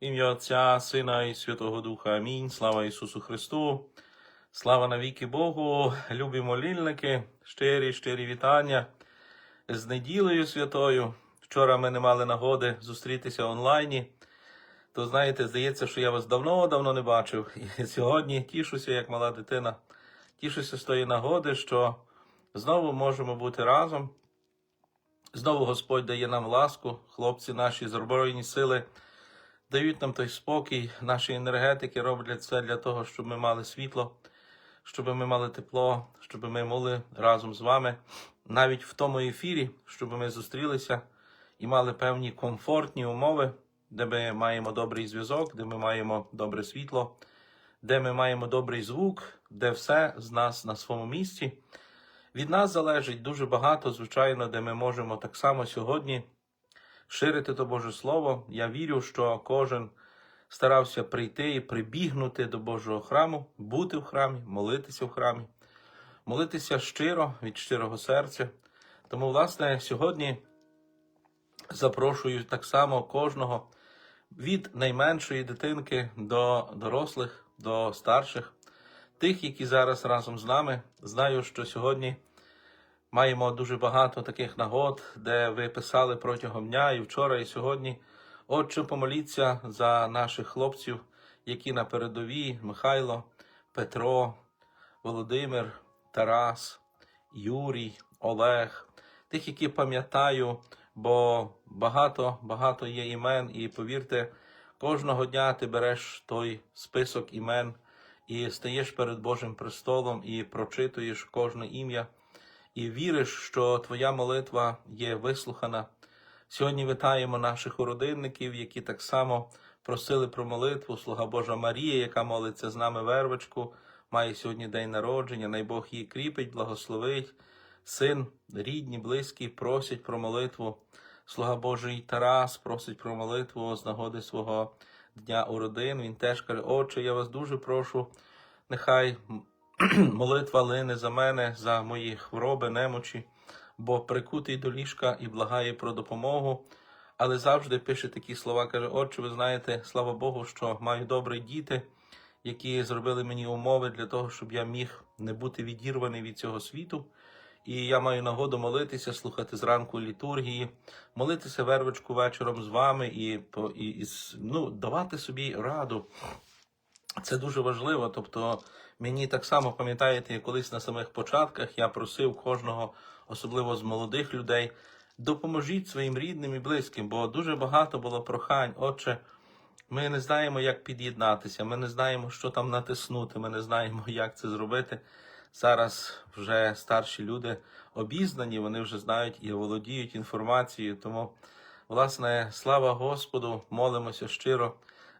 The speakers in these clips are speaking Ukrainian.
Ім'я Отця, Сина і Святого Духа. Амінь. Слава Ісусу Христу. Слава навіки Богу, любі молільники, щирі, щирі вітання з неділею святою. Вчора ми не мали нагоди зустрітися онлайні. То знаєте, здається, що я вас давно-давно не бачив. І сьогодні тішуся, як мала дитина. Тішуся з тої нагоди, що знову можемо бути разом. Знову Господь дає нам ласку, хлопці наші збройні сили дають нам той спокій, наші енергетики роблять це для того, щоб ми мали світло, щоб ми мали тепло, щоб ми могли разом з вами, навіть в тому ефірі, щоб ми зустрілися і мали певні комфортні умови, де ми маємо добрий зв'язок, де ми маємо добре світло, де ми маємо добрий звук, де все з нас на своєму місці. Від нас залежить дуже багато, звичайно, де ми можемо так само сьогодні ширити то Боже Слово. Я вірю, що кожен старався прийти і прибігнути до Божого храму, бути в храмі, молитися в храмі, молитися щиро від щирого серця. Тому, власне, сьогодні запрошую так само кожного від найменшої дитинки до дорослих, до старших, тих, які зараз разом з нами. Знаю, що сьогодні. Маємо дуже багато таких нагод, де ви писали протягом дня і вчора, і сьогодні. Отче, помоліться за наших хлопців, які на передовій Михайло, Петро, Володимир, Тарас, Юрій, Олег, тих, які пам'ятаю, бо багато, багато є імен, і повірте, кожного дня ти береш той список імен і стаєш перед Божим престолом і прочитуєш кожне ім'я і віриш, що твоя молитва є вислухана. Сьогодні вітаємо наших уродинників, які так само просили про молитву. Слуга Божа Марія, яка молиться з нами вервочку, має сьогодні день народження. Най Бог її кріпить, благословить. Син, рідні, близькі, просять про молитву. Слуга Божий Тарас просить про молитву з нагоди свого дня у родин. Він теж каже: Отче, я вас дуже прошу, нехай молитва лине за мене, за мої хвороби, немочі, бо прикутий до ліжка і благає про допомогу. Але завжди пише такі слова, каже: Отче, ви знаєте, слава Богу, що маю добрі діти, які зробили мені умови для того, щоб я міг не бути відірваний від цього світу. І я маю нагоду молитися, слухати зранку літургії, молитися вервочку вечором з вами і, і, і ну, давати собі раду. Це дуже важливо. Тобто, мені так само пам'ятаєте, колись на самих початках я просив кожного, особливо з молодих людей, допоможіть своїм рідним і близьким, бо дуже багато було прохань. Отче, ми не знаємо, як під'єднатися, ми не знаємо, що там натиснути, ми не знаємо, як це зробити. Зараз вже старші люди обізнані, вони вже знають і володіють інформацією. Тому, власне, слава Господу, молимося щиро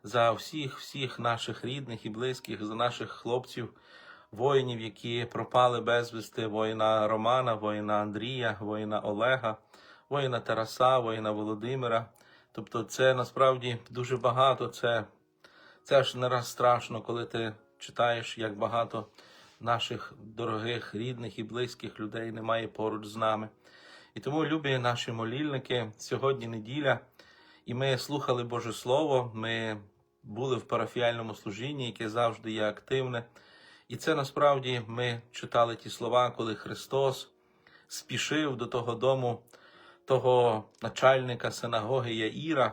за всіх, всіх наших рідних і близьких, за наших хлопців, воїнів, які пропали безвісти, воїна Романа, воїна Андрія, воїна Олега, воїна Тараса, воїна Володимира. Тобто, це насправді дуже багато. Це, це аж не раз страшно, коли ти читаєш, як багато наших дорогих, рідних і близьких людей немає поруч з нами. І тому, любі наші молільники, сьогодні неділя, і ми слухали Боже Слово. Ми були в парафіальному служінні, яке завжди є активне. І це насправді ми читали ті слова, коли Христос спішив до того дому того начальника синагоги Яїра,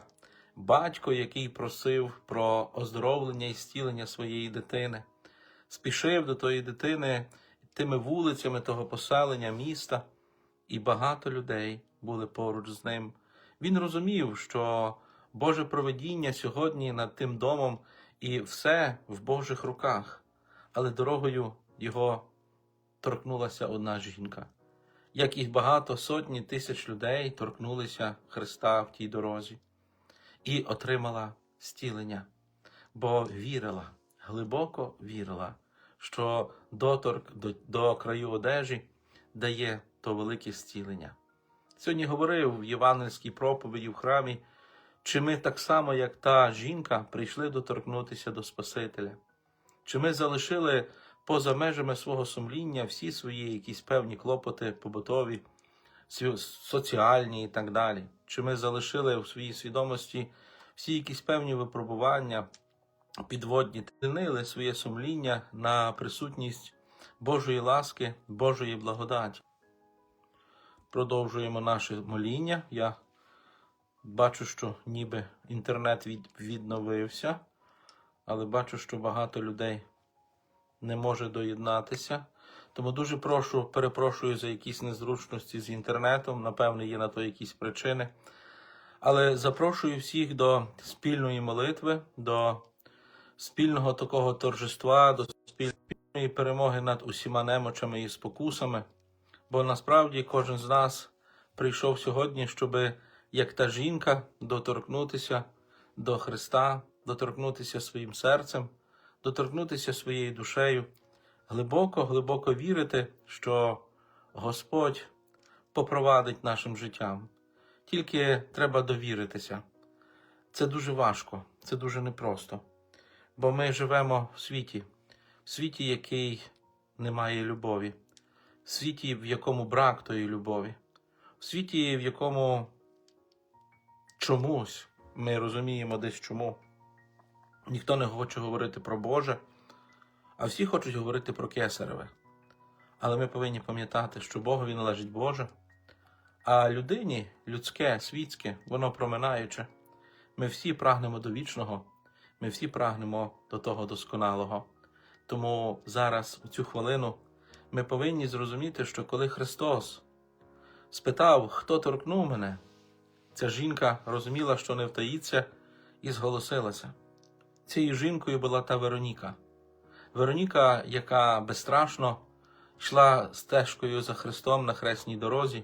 батько, який просив про оздоровлення і зцілення своєї дитини, спішив до тої дитини тими вулицями того поселення міста, і багато людей були поруч з ним. Він розумів, що Боже проведіння сьогодні над тим домом і все в Божих руках, але дорогою його торкнулася одна жінка. Як їх багато сотні тисяч людей торкнулися Христа в тій дорозі і отримала зцілення, бо вірила, глибоко вірила, що доторк до, до краю одежі дає то велике зцілення. Сьогодні говорив в євангельській проповіді в храмі, чи ми так само, як та жінка, прийшли доторкнутися до Спасителя, чи ми залишили поза межами свого сумління всі свої якісь певні клопоти побутові, соціальні і так далі, чи ми залишили у своїй свідомості всі якісь певні випробування, підводні тинили своє сумління на присутність Божої ласки, Божої благодаті. Продовжуємо наше моління. Я бачу, що ніби інтернет від, відновився, але бачу, що багато людей не може доєднатися. Тому дуже прошу, перепрошую за якісь незручності з інтернетом. Напевно, є на то якісь причини. Але запрошую всіх до спільної молитви, до спільного такого торжества, до спільної перемоги над усіма немочами і спокусами. Бо насправді кожен з нас прийшов сьогодні, щоб, як та жінка, доторкнутися до Христа, доторкнутися своїм серцем, доторкнутися своєю душею, глибоко, глибоко вірити, що Господь попровадить нашим життям. Тільки треба довіритися. Це дуже важко, це дуже непросто. Бо ми живемо в світі, в світі, який не має любові, в світі, в якому брак тої любові, в світі, в якому чомусь ми розуміємо десь чому. Ніхто не хоче говорити про Боже, а всі хочуть говорити про Кесареве. Але ми повинні пам'ятати, що Богові належить Боже, а людині людське, світське, воно проминаюче. Ми всі прагнемо до вічного, ми всі прагнемо до того досконалого. Тому зараз, у цю хвилину, ми повинні зрозуміти, що коли Христос спитав, хто торкнув мене, ця жінка розуміла, що не втаїться, і зголосилася. Цією жінкою була та Вероніка. Вероніка, яка безстрашно йшла стежкою за Христом на хресній дорозі.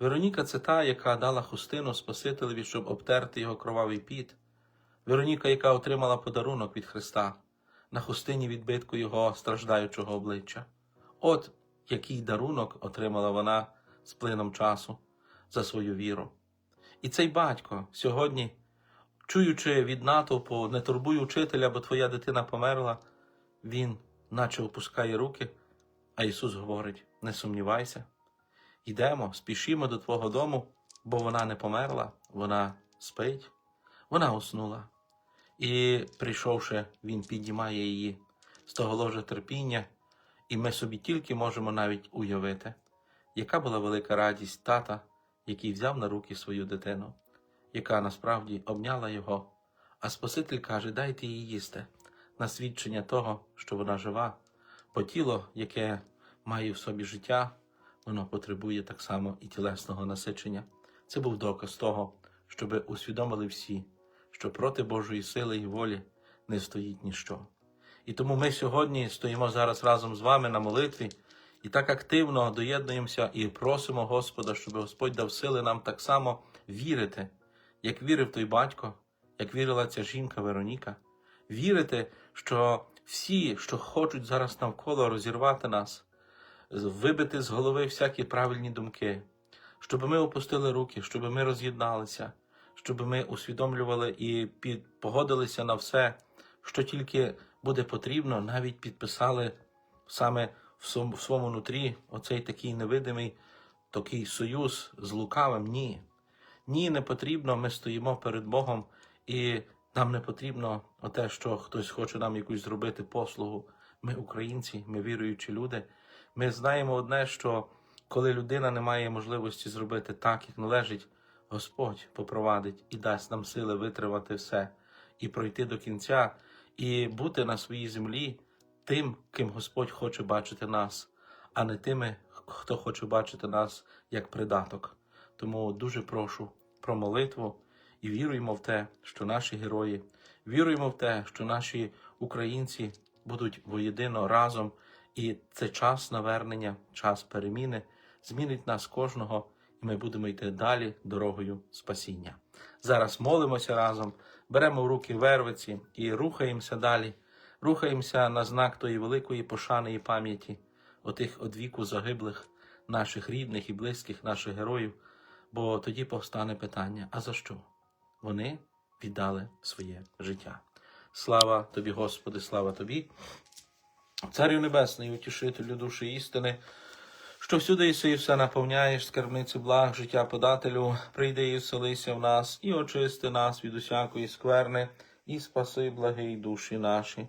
Вероніка це та, яка дала хустину Спасителеві, щоб обтерти його кровавий піт. Вероніка, яка отримала подарунок від Христа на хустині відбитку його страждаючого обличчя. От який дарунок отримала вона з плином часу за свою віру. І цей батько сьогодні, чуючи від натовпу, не турбуй учителя, бо твоя дитина померла, він наче опускає руки, а Ісус говорить: не сумнівайся. Йдемо, спішімо до Твого дому, бо вона не померла, вона спить, вона уснула. І, прийшовши, він піднімає її з того ложа терпіння, і ми собі тільки можемо навіть уявити, яка була велика радість тата, який взяв на руки свою дитину, яка насправді обняла його. А Спаситель каже: дайте їй їсти на свідчення того, що вона жива, бо тіло, яке має в собі життя, воно потребує так само і тілесного насичення. Це був доказ того, щоб усвідомили всі, що проти Божої сили і волі не стоїть ніщо. І тому ми сьогодні стоїмо зараз разом з вами на молитві і так активно доєднуємося і просимо Господа, щоб Господь дав сили нам так само вірити, як вірив той батько, як вірила ця жінка Вероніка, вірити, що всі, що хочуть зараз навколо розірвати нас, вибити з голови всякі правильні думки, щоб ми опустили руки, щоб ми роз'єдналися, щоб ми усвідомлювали і погодилися на все, що тільки буде потрібно, навіть підписали саме в своєму, нутрі оцей такий невидимий такий союз з лукавим. Ні. Ні, не потрібно. Ми стоїмо перед Богом, і нам не потрібно те, що хтось хоче нам якусь зробити послугу. Ми українці, ми віруючі люди. Ми знаємо одне, що коли людина не має можливості зробити так, як належить, Господь попровадить і дасть нам сили витримати все і пройти до кінця, і бути на своїй землі тим, ким Господь хоче бачити нас, а не тими, хто хоче бачити нас як придаток. Тому дуже прошу про молитву і віруємо в те, що наші герої, віруємо в те, що наші українці будуть воєдино разом. І це час навернення, час переміни змінить нас кожного, і ми будемо йти далі дорогою спасіння. Зараз молимося разом, беремо в руки вервиці і рухаємося далі, рухаємося на знак тої великої пошани і пам'яті, отих одвіку загиблих, наших рідних і близьких, наших героїв. Бо тоді повстане питання: а за що? Вони віддали своє життя. Слава тобі, Господи, слава тобі. Царю Небесний, утішителю душі істини, що всюди іси і все наповняєш, скарбниці благ, життя подателю, прийди і вселися в нас, і очисти нас від усякої скверни, і спаси благий душі наші.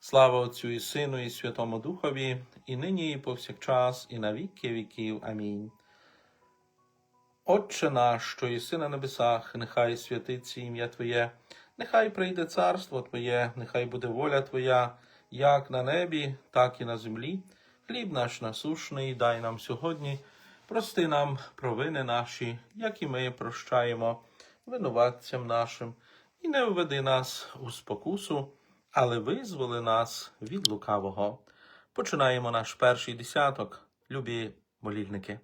Слава Отцю і Сину, і Святому Духові, і нині, і повсякчас, і на віки віків. Амінь. Отче наш, що єси на небесах, нехай святиться ім'я Твоє, нехай прийде царство Твоє, нехай буде воля Твоя, як на небі, так і на землі. Хліб наш насушний, дай нам сьогодні, прости нам провини наші, як і ми прощаємо винуватцям нашим і не введи нас у спокусу, але визволи нас від лукавого. Починаємо наш перший десяток, любі молільники.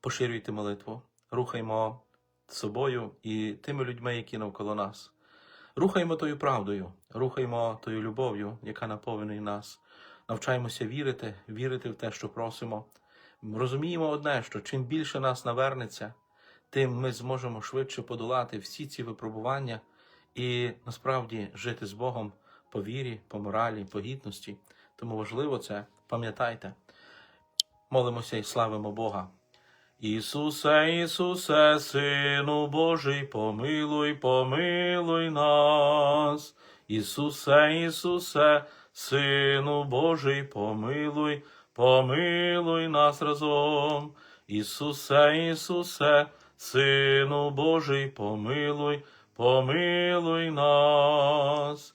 Поширюйте молитву, рухаймо собою і тими людьми, які навколо нас. Рухаймо тою правдою, рухаймо тою любов'ю, яка наповнює нас. Навчаємося вірити, вірити в те, що просимо. Розуміємо одне, що чим більше нас навернеться, тим ми зможемо швидше подолати всі ці випробування і насправді жити з Богом по вірі, по моралі, по гідності. Тому важливо це, пам'ятайте. Молимося і славимо Бога. Ісусе, Ісусе, Сину Божий, помилуй, помилуй нас. Ісусе, Ісусе, Сину Божий, помилуй, помилуй нас разом. Ісусе, Ісусе, Сину Божий, помилуй, помилуй нас,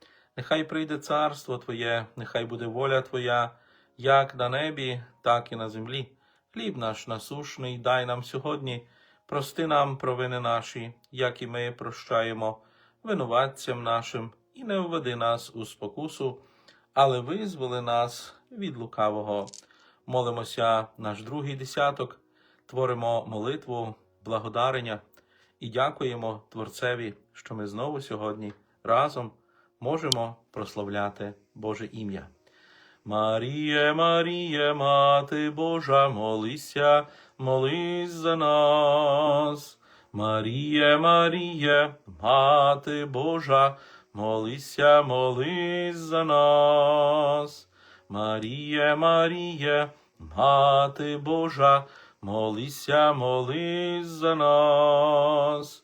нехай прийде царство Твоє, нехай буде воля Твоя, як на небі, так і на землі. Хліб наш насушний дай нам сьогодні, прости нам провини наші, як і ми прощаємо винуватцям нашим, і не введи нас у спокусу, але визволи нас від лукавого. Молимося наш другий десяток, творимо молитву, благодарення і дякуємо Творцеві, що ми знову сьогодні разом можемо прославляти Боже ім'я. Маріє, Маріє, Мати Божа, молися, молись за нас. Маріє, Маріє, Мати Божа, молися, молись за нас. Маріє, Маріє, Мати Божа, молися, молись за нас.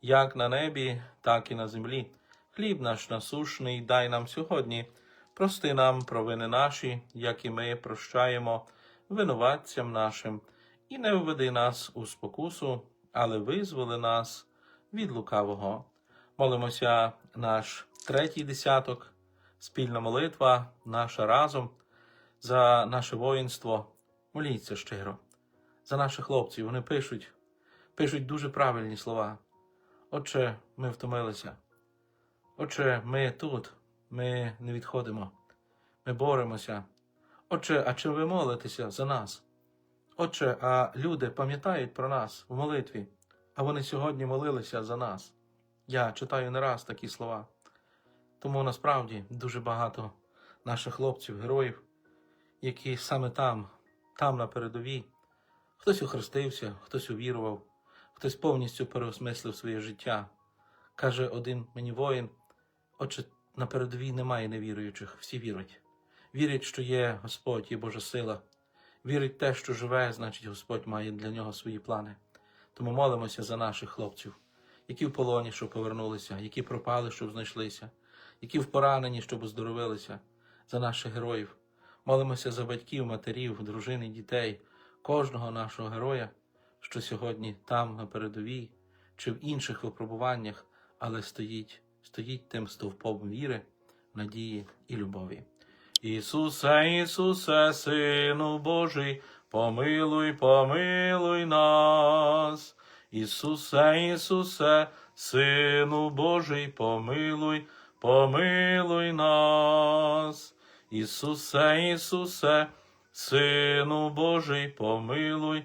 як на небі, так і на землі. Хліб наш насушний дай нам сьогодні, прости нам провини наші, як і ми прощаємо винуватцям нашим, і не введи нас у спокусу, але визволи нас від лукавого. Молимося наш третій десяток, спільна молитва, наша разом за наше воїнство. Моліться щиро, за наших хлопців. Вони пишуть, пишуть дуже правильні слова. Отче, ми втомилися. Отче, ми тут, ми не відходимо, ми боремося. Отче, а чи ви молитеся за нас? Отче, а люди пам'ятають про нас в молитві, а вони сьогодні молилися за нас. Я читаю не раз такі слова. Тому насправді дуже багато наших хлопців, героїв, які саме там, там на передовій, хтось охрестився, хтось увірував, хтось повністю переосмислив своє життя. Каже один мені воїн, отче, на передовій немає невіруючих, всі вірять. Вірять, що є Господь, є Божа сила. Вірить те, що живе, значить Господь має для нього свої плани. Тому молимося за наших хлопців, які в полоні, щоб повернулися, які пропали, щоб знайшлися, які в пораненні, щоб оздоровилися, за наших героїв. Молимося за батьків, матерів, дружин і дітей, кожного нашого героя, що сьогодні там, на передовій, чи в інших випробуваннях, але стоїть, стоїть тим стовпом віри, надії і любові. Ісусе, Ісусе, Сину Божий, помилуй, помилуй нас. Ісусе, Ісусе, Сину Божий, помилуй, помилуй нас. Ісусе, Ісусе, Сину Божий, помилуй,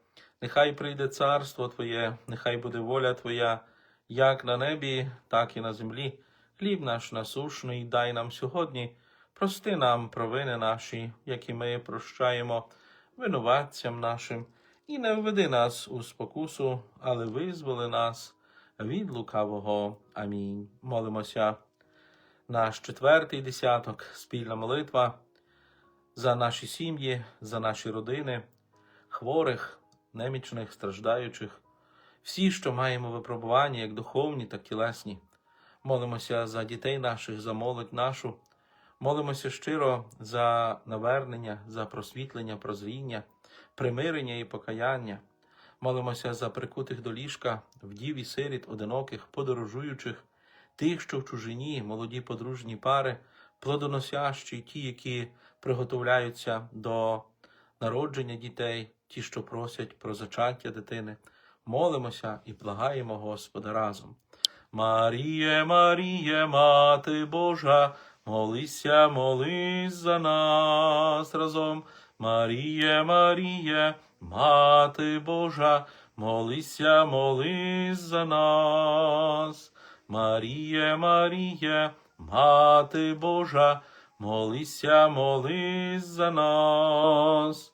нехай прийде царство Твоє, нехай буде воля Твоя, як на небі, так і на землі. Хліб наш насушний дай нам сьогодні, прости нам провини наші, які ми прощаємо винуватцям нашим, і не введи нас у спокусу, але визволи нас від лукавого. Амінь. Молимося. Наш четвертий десяток, спільна молитва за наші сім'ї, за наші родини, хворих, немічних, страждаючих, всі, що маємо випробування, як духовні, так тілесні. Молимося за дітей наших, за молодь нашу. Молимося щиро за навернення, за просвітлення, прозріння, примирення і покаяння. Молимося за прикутих до ліжка, вдів і сиріт, одиноких, подорожуючих, тих, що в чужині, молоді подружні пари, плодоносящі, ті, які приготовляються до народження дітей, ті, що просять про зачаття дитини. Молимося і благаємо Господа разом. Маріє, Маріє, Мати Божа, молися, молись за нас разом. Маріє, Маріє, Мати Божа, молися, молись за нас. Маріє, Маріє, Мати Божа, молися, молись за нас.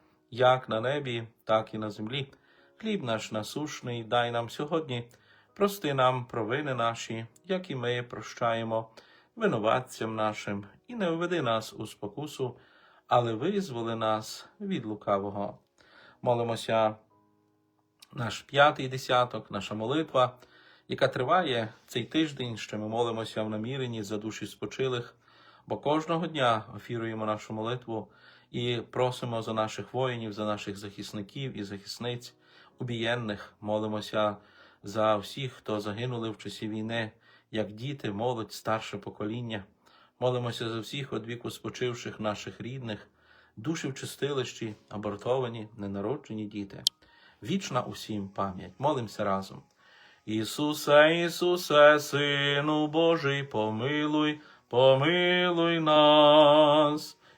як на небі, так і на землі. Хліб наш насушний дай нам сьогодні, прости нам провини наші, як і ми прощаємо винуватцям нашим, і не введи нас у спокусу, але визволи нас від лукавого. Молимося наш п'ятий десяток, наша молитва, яка триває цей тиждень, що ми молимося в наміренні за душі спочилих, бо кожного дня офіруємо нашу молитву і просимо за наших воїнів, за наших захисників і захисниць, убієнних, молимося за всіх, хто загинули в часі війни, як діти, молодь, старше покоління. Молимося за всіх од віку спочивших наших рідних, душі в чистилищі, абортовані, ненароджені діти. Вічна усім пам'ять. Молимося разом. Ісусе, Ісусе, Сину Божий, помилуй, помилуй нас.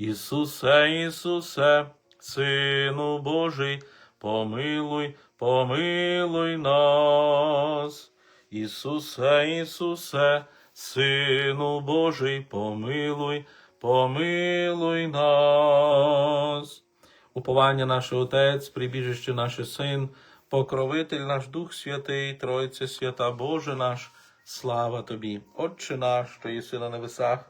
Ісусе, Ісусе, Сину Божий, помилуй, помилуй нас. Ісусе, Ісусе, Сину Божий, помилуй, помилуй нас. Уповання наш Отець, прибіжище наш Син, покровитель наш Дух Святий, Тройце свята Боже наш, слава Тобі, Отче наш, що єси на небесах,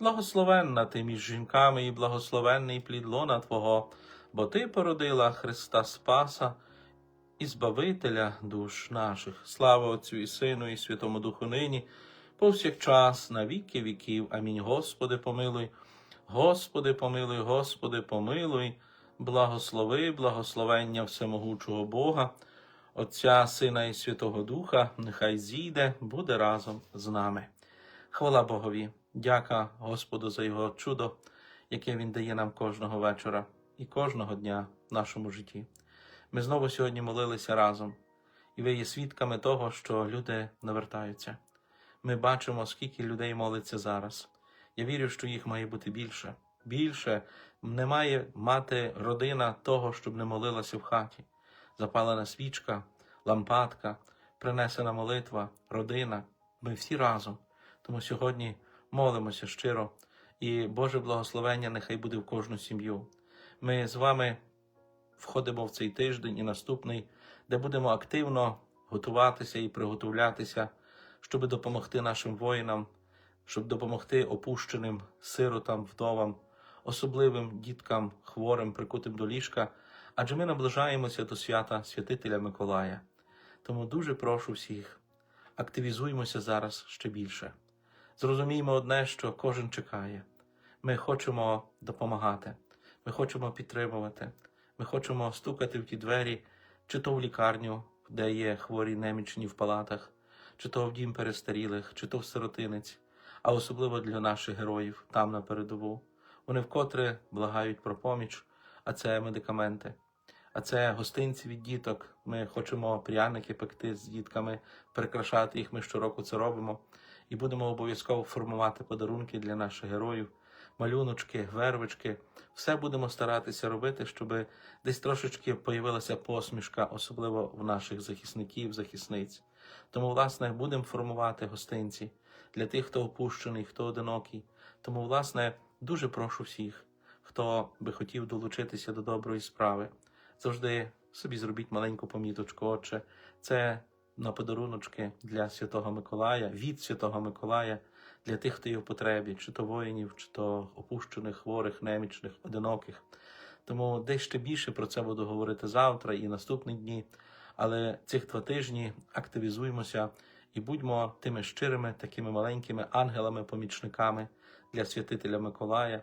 благословенна ти між жінками і благословенний плід лона Твого, бо Ти породила Христа Спаса і Збавителя душ наших. Слава Отцю і Сину, і Святому Духу нині, повсякчас, на віки віків. Амінь. Господи, помилуй, Господи, помилуй, Господи, помилуй, благослови, благословення всемогучого Бога. Отця, Сина і Святого Духа, нехай зійде, буде разом з нами. Хвала Богові, дяка Господу за Його чудо, яке Він дає нам кожного вечора і кожного дня в нашому житті. Ми знову сьогодні молилися разом, і ви є свідками того, що люди навертаються. Ми бачимо, скільки людей молиться зараз. Я вірю, що їх має бути більше. Більше не має мати родина того, щоб не молилася в хаті запалена свічка, лампадка, принесена молитва, родина. Ми всі разом. Тому сьогодні молимося щиро, і Боже благословення нехай буде в кожну сім'ю. Ми з вами входимо в цей тиждень і наступний, де будемо активно готуватися і приготовлятися, щоб допомогти нашим воїнам, щоб допомогти опущеним сиротам, вдовам, особливим діткам, хворим, прикутим до ліжка, адже ми наближаємося до свята святителя Миколая. Тому дуже прошу всіх, активізуймося зараз ще більше. Зрозуміймо одне, що кожен чекає. Ми хочемо допомагати, ми хочемо підтримувати, ми хочемо стукати в ті двері, чи то в лікарню, де є хворі немічні в палатах, чи то в дім перестарілих, чи то в сиротинець, а особливо для наших героїв там на передову. Вони вкотре благають про поміч, а це медикаменти. А це гостинці від діток. Ми хочемо пряники пекти з дітками, прикрашати їх. Ми щороку це робимо. І будемо обов'язково формувати подарунки для наших героїв, малюночки, вервички. Все будемо старатися робити, щоб десь трошечки появилася посмішка, особливо в наших захисників, захисниць. Тому, власне, будемо формувати гостинці для тих, хто опущений, хто одинокий. Тому, власне, дуже прошу всіх, хто би хотів долучитися до доброї справи завжди собі зробіть маленьку поміточку. Отже, це на подаруночки для Святого Миколая, від Святого Миколая, для тих, хто є в потребі, чи то воїнів, чи то опущених, хворих, немічних, одиноких. Тому десь ще більше про це буду говорити завтра і наступні дні. Але цих два тижні активізуємося і будьмо тими щирими, такими маленькими ангелами-помічниками для святителя Миколая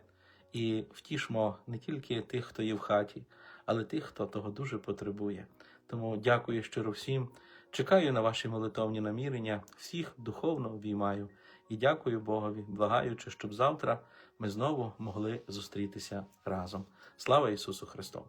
і втішмо не тільки тих, хто є в хаті, але тих, хто того дуже потребує. Тому дякую щиро всім. Чекаю на ваші молитовні намірення, всіх духовно обіймаю і дякую Богові, благаючи, щоб завтра ми знову могли зустрітися разом. Слава Ісусу Христу!